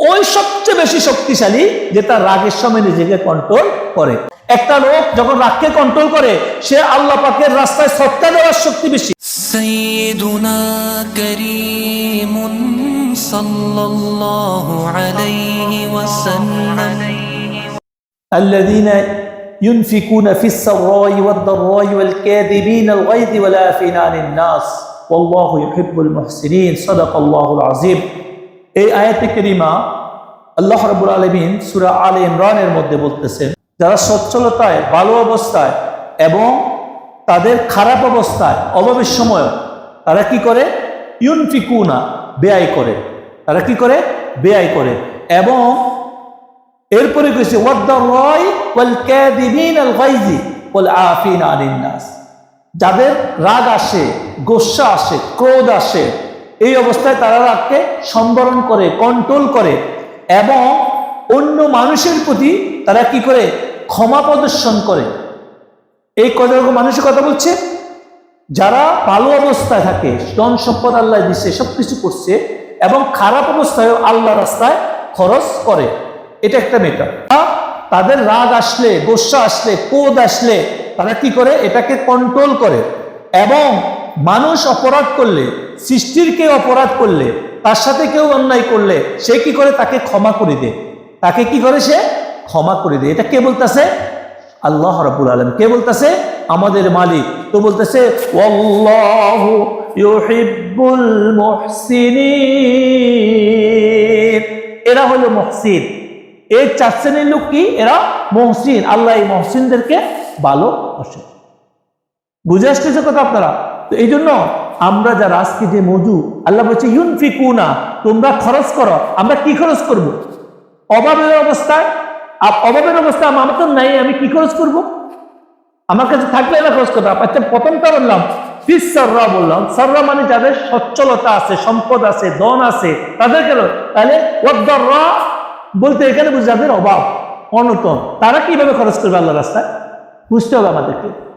ওই সবচেয়ে বেশি শক্তিশালী যে তার রাগের সময় নিজেকে কন্ট্রোল করে একটা লোক যখন রাগকে কন্ট্রোল করে সে আল্লাহ পাকের রাস্তায় সত্তা দেওয়ার শক্তি বেশি سيدنا كريم صلى الله عليه وسلم الذين ينفقون في السراء والضراء والكاذبين الغيظ والعافين عن الناس والله يحب المحسنين صدق الله العظيم এই আয়াতে করিমা আল্লাহ রাব্বুল আলামিন সূরা আলে ইমরানের মধ্যে বলতেছেন, যারা সচ্ছলতায়, ভালো অবস্থায় এবং তাদের খারাপ অবস্থায় অভাবের সময় তারা কি করে? ইউনফিকুনা ব্যয় করে। তারা কি করে? ব্যয় করে। এবং এরপরে কইছে যাদের রাগ আসে, গোসা আসে, ক্রোধ আসে এই অবস্থায় তারা রাগকে সম্বরণ করে কন্ট্রোল করে এবং অন্য মানুষের প্রতি তারা কি করে? ক্ষমা প্রদর্শন করে। এই কত রকম মানুষের কথা বলছে, যারা ভালো অবস্থায় থাকে, ধন সম্পদ আল্লাহ দিচ্ছে সবকিছু করছে এবং খারাপ অবস্থায় আল্লাহ রাস্তায় খরচ করে। এটা একটা মেটা তাদের রাগ আসলে, গোসা আসলে কোদ আসলে তারা কি করে? এটাকে কন্ট্রোল করে এবং মানুষ অপরাধ করলে, সৃষ্টির কেউ অপরাধ করলে, তার সাথে কেউ অন্যায় করলে, সে কি করে? তাকে ক্ষমা করে দেয় তাকে কি করে সে? ক্ষমা করে দেয় এটা কে বলতেছে? আল্লাহ রাব্বুল আলম কে বলতেছে? আমাদের মালিক। তো বলতেছে এরা হলো মহসিন। এই চার শ্রেণির লোক কি? এরা মহসিন। আল্লাহ এই মহসিনদেরকে ভালো ভালোবাসে। বুঝে আসতেছে কথা আপনারা? তো এই জন্য আমরা যারা আজকে যে মজু, আল্লাহ বলছে, ইউনফিকুনা, তোমরা খরচ করো, আমরা কি খরচ করব? অভাবের অবস্থায় অভাবের অবস্থা আমার তো নাই, আমি কি খরচ করব? আমার কাছে থাকলে না খরচ করব আচ্ছা প্রথমটা বললাম, ফিস সররা বললাম। সররা মানে যাদের সচ্ছলতা আছে, সম্পদ আছে, ধন আছে, তাদের কেন? তাহলে ওয়াদ্দাররা বলতে এখানে বুঝি যাদের অভাব, অনটন। তারা কীভাবে খরচ করবে আল্লাহ রাস্তায়? বুঝতে হবে আমাদেরকে।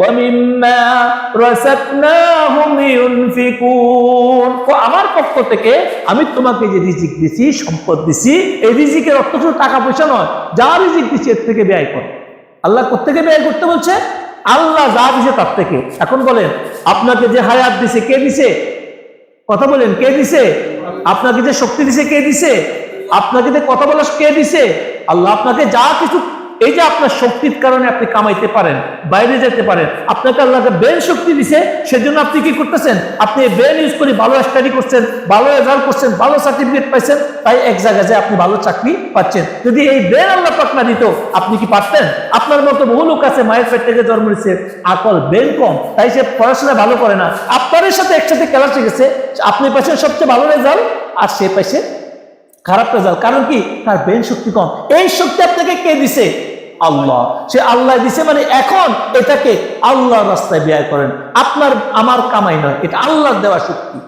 ومما رزقناهم ينفقون ও আমার পক্ষ থেকে আমি তোমাকে যে রিজিক দিছি সম্পদ দিছি এই রিজিকের অর্থ শুধু টাকা পয়সা নয় যা রিজিক দিছি এর থেকে ব্যয় কর আল্লাহ কোথেকে ব্যয় করতে বলছে আল্লাহ যা দিছে তার থেকে এখন বলেন আপনাকে যে হায়াত দিছে কে দিছে কথা বলেন কে দিছে আপনাকে যে শক্তি দিছে কে দিছে আপনাকে যে কথা বলা কে দিছে আল্লাহ আপনাকে যা কিছু এই যে আপনার শক্তির কারণে আপনি কামাইতে পারেন, বাইরে যেতে পারেন, আপনাকে আল্লাহকে ব্রেন শক্তি দিছে, সেজন্য আপনি কি করতেছেন? আপনি ব্রেন ইউজ করে ভালো স্টাডি করছেন, ভালো রেজাল্ট করছেন, ভালো সার্টিফিকেট পাইছেন, তাই এক জায়গায় যে আপনি ভালো চাকরি পাচ্ছেন। যদি এই ব্রেন আল্লাহ পাক দিত, আপনি কি পারতেন? আপনার মতো বহু লোক আছে, মায়ের পেট থেকে জন্ম নিচ্ছে আকল ব্রেন কম, তাই সে পড়াশোনা ভালো করে না। আপনাদের সাথে একসাথে খেলা শিখেছে আপনি পাইছেন সবচেয়ে ভালো রেজাল্ট আর সে পাইছে খারাপ রেজাল্ট কারণ কি? তার ব্রেন শক্তি কম। এই শক্তি আপনাকে কে দিছে? আল্লাহ। সে আল্লাহ দিছে মানে এখন এটাকে আল্লাহর রাস্তায় ব্যয় করেন। আপনার, আমার কামাই নয়, এটা আল্লাহর দেওয়া শক্তি।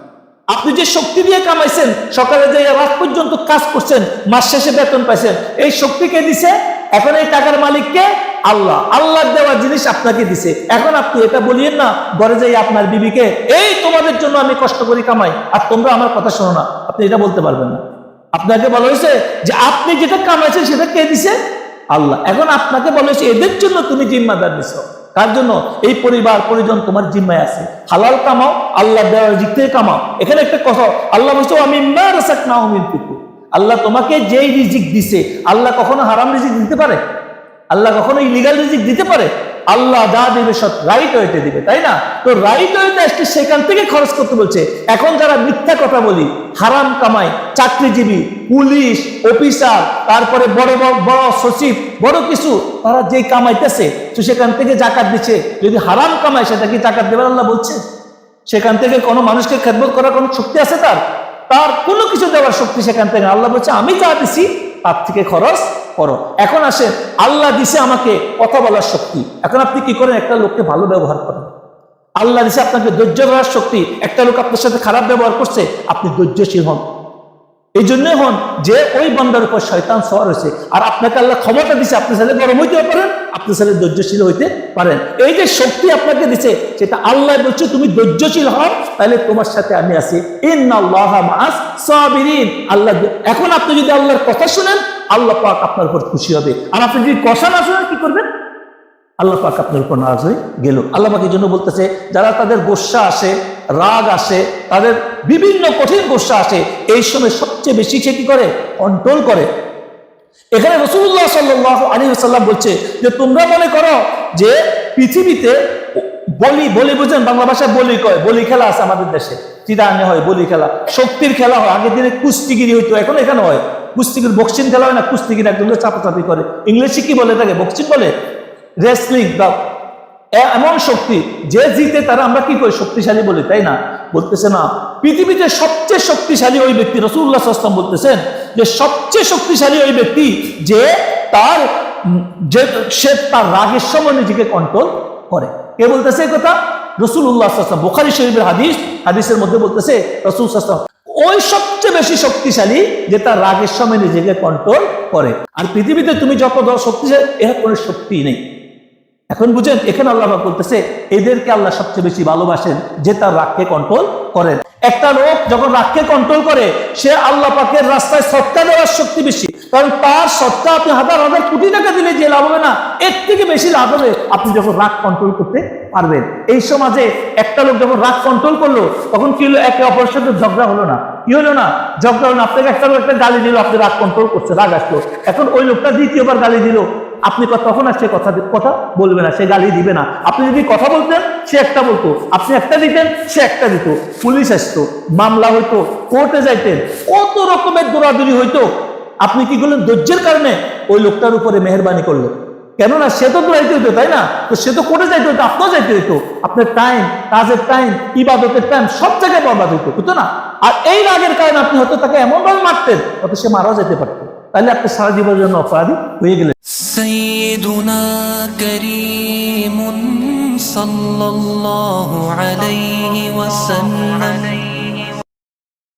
আপনি যে শক্তি দিয়ে কামাইছেন, সকালে যে রাত পর্যন্ত কাজ করছেন, মাস শেষে বেতন পাইছেন, এই শক্তি কে দিছে? এখন এই টাকার মালিককে আল্লাহ। আল্লাহর দেওয়া জিনিস আপনাকে দিছে। এখন আপনি এটা বলিয়েন না, ঘরে যাই আপনার বিবিকে, এই তোমাদের জন্য আমি কষ্ট করি কামাই, আর তোমরা আমার কথা শোনো না। আপনি এটা বলতে পারবেন না। আপনাকে বলা হয়েছে যে আপনি যেটা কামাইছেন সেটা কে দিছে? আল্লাহ। এখন আপনাকে বলেছে এদের জন্য তুমি জিম্মাদার দিছ। কার জন্য? এই পরিবার, পরিজন তোমার জিম্মায় আছে। হালাল কামাও, আল্লাহ দেওয়ার থেকে কামাও। এখানে একটা কথা, আল্লাহ বলছে আমি রাসাক না আল্লাহ তোমাকে যেই রিজিক দিছে, আল্লাহ কখনো হারাম রিজিক দিতে পারে? আল্লাহ কখনো ইলিগাল রিজিক দিতে পারে? আল্লাহ যা দিবে সব রাইট ওয়েতে দিবে, তাই না? তো রাইট ওয়েতে আসছে সেখান থেকে খরচ করতে বলছে। এখন যারা মিথ্যা কথা বলি, হারাম কামাই, চাকরিজীবী, পুলিশ অফিসার তারপরে বড় বড় বড় সচিব, বড় কিছু, তারা যে কামাইতেছে, তো সেখান থেকে জাকাত দিচ্ছে। যদি হারাম কামায়, সেটা কি জাকাত দেবেন আল্লাহ বলছে? সেখান থেকে কোনো মানুষকে খেদমত করার কোনো শক্তি আছে তার? তার কোনো কিছু দেওয়ার শক্তি সেখান থেকে আল্লাহ বলছে, আমি যা দিছি তার থেকে খরচ করো। এখন আসে আল্লাহ দিছে আমাকে কথা বলার শক্তি। এখন আপনি কি করেন? একটা লোককে ভালো ব্যবহার করেন। আল্লাহ দিছে আপনাকে ধৈর্য ধরার শক্তি। একটা লোক আপনার সাথে খারাপ ব্যবহার করছে, আপনি ধৈর্যশীল হন। এই জন্যই হন যে ওই বান্দার উপর শয়তান সওয়ার হয়েছে। আর আপনাকে আল্লাহ ক্ষমতা দিছে, আপনি ছেলে গরম হইতে পারেন, আপনি ছেলে ধৈর্যশীল হইতে পারেন। এই যে শক্তি আপনাকে দিছে, সেটা আল্লাহ বলছে, তুমি ধৈর্যশীল হও তাহলে তোমার সাথে আমি আছি। আল্লাহ এখন আপনি যদি আল্লাহর কথা শুনেন, আল্লাহ পাক আপনার উপর খুশি হবে। আর আপনি যদি কথা না শুনেন, কি করবেন? আল্লাহ পাক আপনার উপর নারাজ হয়ে গেল। আল্লাহ পাক এই জন্য বলতেছে, যারা তাদের গোসা আসে রাগ আসে, তাদের বিভিন্ন কঠিন গোসা আসে, এই সময় সবচেয়ে বেশি সে কি করে? কন্ট্রোল করে। এখানে রসুল্লাহ সাল্লাহ আলী সাল্লাম বলছে যে, তোমরা মনে করো যে পৃথিবীতে বলি বলি বুঝেন, বাংলা ভাষায় বলি কয়, বলি খেলা আছে আমাদের দেশে। চিদানে হয় বলি খেলা, শক্তির খেলা হয়। আগের দিনে কুস্তিগিরি হইতো, এখন এখানে হয়। কুস্তিগির, বক্সিং খেলা হয় না, কুস্তিগির একদম চাপাচাপি করে। ইংলিশে কি বলে থাকে বক্সিং বলে? রেসলিং বা এমন শক্তি, যে জিতে তারা আমরা কি করি? শক্তিশালী বলি, তাই না? বলতেছে না, পৃথিবীতে সবচেয়ে শক্তিশালী ওই ব্যক্তি রসুল্লাহ আসলাম বলতেছেন যে সবচেয়ে শক্তিশালী ওই ব্যক্তি যে তার, যে সে তার রাগের সময় নিজেকে কন্ট্রোল করে। কে বলতেছে কথা? রসুল্লাহ আসলাম বোখারি শরীফের হাদিস, হাদিসের মধ্যে বলতেছে রসুল আসলাম ওই সবচেয়ে বেশি শক্তিশালী যে তার রাগের সময় নিজেকে কন্ট্রোল করে। আর পৃথিবীতে তুমি যত শক্তিশালী, এর কোনো শক্তি নেই। এখন বুঝেন, এখানে আল্লাহ বলতেছে, এদেরকে আল্লাহ সবচেয়ে বেশি ভালোবাসেন যে তার রাগকে কন্ট্রোল করেন। একটা লোক যখন রাগকে কন্ট্রোল করে, সে আল্লাহ পাকের রাস্তায় সত্তা দেওয়ার শক্তি বেশি। কারণ তার সত্তা আপনি হাজার হাজার কোটি টাকা দিলে যে লাভ হবে না, এর থেকে বেশি লাভ হবে আপনি যখন রাগ কন্ট্রোল করতে পারবেন। এই সমাজে একটা লোক যখন রাগ কন্ট্রোল করল, তখন কি হলো? একে অপরের সাথে ঝগড়া হলো না। কি হলো না? ঝগড়া হলো আপনাকে একটা লোক একটা গালি দিল, আপনি রাগ কন্ট্রোল করছে রাগ আসলো। এখন ওই লোকটা দ্বিতীয়বার গালি দিল। আপনি তখন আর সে কথা কথা বলবে না, সে গালি দিবে না। আপনি যদি কথা বলতেন, সে একটা বলতো। আপনি একটা দিতেন, সে একটা দিত। পুলিশ আসতো, মামলা হইতো, কোর্টে যাইতেন, কত রকমের দৌড়াদৌড়ি হইতো। আপনি কি করলেন? ধৈর্যের কারণে ওই লোকটার উপরে মেহরবানি করলেন। কেননা সে তো দৌড়াইতে হইতো, তাই না? তো সে তো কোর্টে যাইতে হইতো, আপনার যাইতে হইতো। আপনার টাইম কাজের টাইম ইবাদতের টাইম সব জায়গায় বরবাদ হইতো হতো না? আর এই রাগের কারণে আপনি হয়তো তাকে এমনভাবে মারতেন, হয়তো সে মারাও যেতে পারতো। তাহলে আপনি সারা জীবনের জন্য অপরাধী হয়ে গেলেন سيدنا كريم صلى الله عليه وسلم